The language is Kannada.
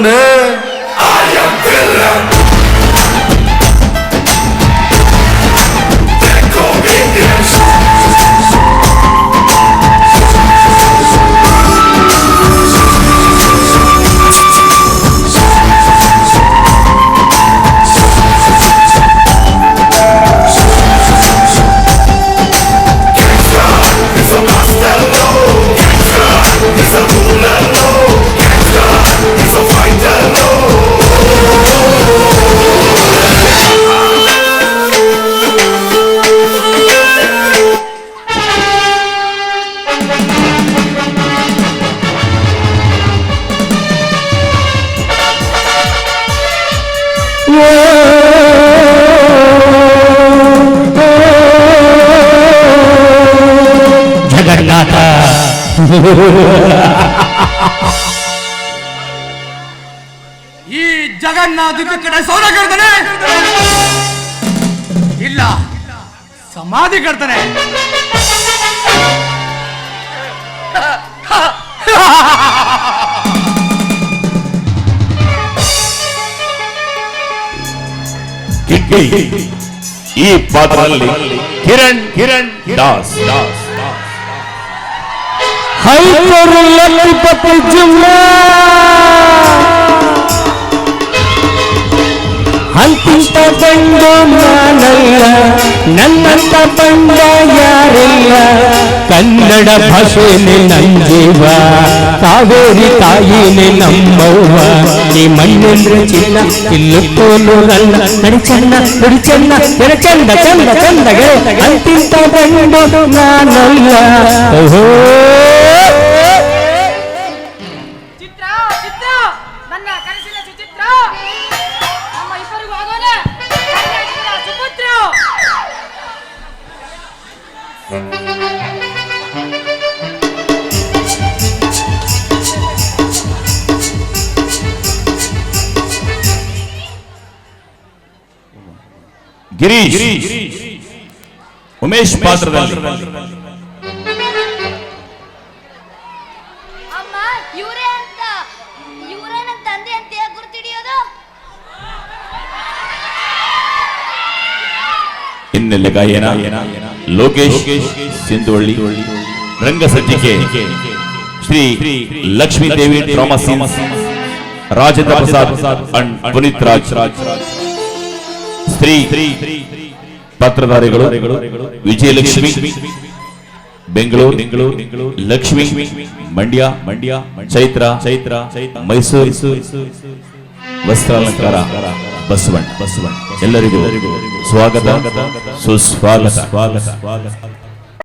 não. ಜಗನ್ನಾಥ. ಈ ಜಗನ್ನಾಥ ಕಡೆ ಸೌರ ಕಡ್ತಾನೆ ಇಲ್ಲ ಸಮಾಧಿ ಕಡ್ತಾನೆ ಕಿಡ್ಡಿ ಈ ಪಾತ್ರದಲ್ಲಿ ಕಿರಣ್ ಕಿರಣ್ ದಾಸ್ ದಾಸ್ ಹೈಕರು ಲಕ್ಷ್ಮೀಪತಿ ಜುಮ್ಮ ಅಂತಿಂತ ಬಂದು ನಾನಲ್ಲ ನನ್ನಂತ ಬಂದ ಯಾರಿಲ್ಲ ಕನ್ನಡ ಭಾಷೆನೆ ನನ್ ಜೀವ ಕಾವೇರಿ ತಾಯಿನೇ ನಮ್ಮವ್ವ ಈ ಮಣ್ಣೆಂದ್ರೆ ಚಿನ್ನ ಇಲ್ಲು ತೋಲು ರಲ್ಲ ನಡಿ ಚೆನ್ನ ನುಡಿ ಚೆನ್ನ ಎರ ಚಂದ ಚಂದ ಚಂದಗೆ ಅಂತಿಂತ ಬಂದು ನಾನಲ್ಲ ಓಹೋ ಗಿರೀಶ್. ಉಮೇಶ್ ಪಾತ್ರದಲ್ಲಿ. ಇವರೇ ಅಂತ ಇವರೇ ನನ್ನ Lokesh Sindhuvalli ರಂಗಸಜ್ಜಿಕೆ Shri Lakshmi Devi drama scenes Rajendra Prasad and Puneeth Raj. ಸ್ತ್ರೀ ಪಾತ್ರಧಾರಿಗಳು ವಿಜಯಲಕ್ಷ್ಮಿ ಬೆಂಗಳೂರು ಲಕ್ಷ್ಮಿ ಮಂಡ್ಯ ಮಂಡ್ಯ ಚೈತ್ರ ಚೈತ್ರ ಮೈಸೂರು. ವಸ್ತ್ರಾಲಂಕಾರ ಬಸವಣ್ಣ. ಬಸವಣ್ಣ ಎಲ್ಲರಿಗೂ ಸ್ವಾಗತ ಸುಸ್ವಾಗತ. ಸ್ವಾಗತ